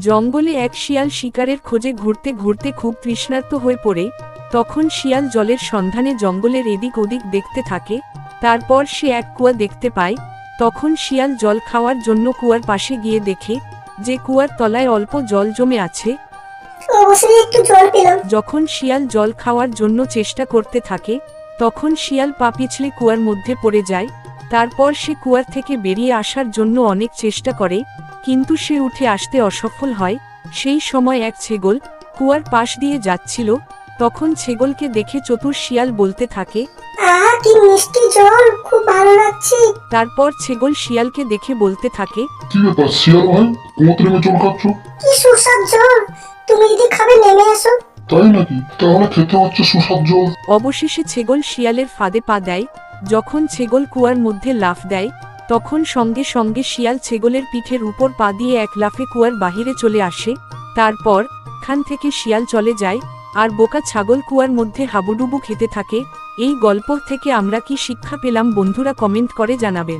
জঙ্গলে এক শিয়াল শিকারের খোঁজে ঘুরতে ঘুরতে খুব তৃষ্ণার্ত হয়ে পড়ে। তখন শিয়াল জলের সন্ধানে জঙ্গলের এদিক ওদিক দেখতে থাকে। তারপর সে এক কুয়া দেখতে পায়। তখন শিয়াল জল খাওয়ার জন্য কুয়ার পাশে গিয়ে দেখে যে কুয়ার তলায় অল্প জল জমে আছে। যখন শিয়াল জল খাওয়ার জন্য চেষ্টা করতে থাকে তখন শিয়াল পা পিছলে কুয়ার মধ্যে পড়ে যায়। তারপর সে কুয়ার থেকে বেরিয়ে আসার জন্য অনেক চেষ্টা করে কিন্তু সে উঠে আসতে অসফল হয়। সেই সময় এক ছেগল কুয়ার পাশ দিয়ে যাচ্ছিল তখন ছেগলকে দেখে চতুর শিয়াল বলতে থাকে কি মিষ্টি জল খুব ভালো লাগছে। তারপর ছেগল শিয়ালকে দেখে বলতে থাকে কি ব্যাপার শিয়াল ভাই নেমে জল খাচ্ছ কি সুস্বাদ জল তুমি যদি খাবে নেমে এসো। তাই নাকি? তাহলে খেতে হচ্ছে সুস্বাদ জল। অবশেষে ছেগল শিয়ালের ফাঁদে পা দেয় যখন ছেগল কুয়ার মধ্যে লাফ দেয়, তখন সঙ্গে সঙ্গে শিয়াল ছেগলের পিঠের উপর পা দিয়ে এক লাফে কুয়ার বাহিরে চলে আসে, তারপর খান থেকে শিয়াল চলে যায়, আর বোকা ছাগল কুয়ার মধ্যে হাবুডুবু খেতে থাকে, এই গল্প থেকে আমরা কি শিক্ষা পেলাম বন্ধুরা কমেন্ট করে জানাবেন।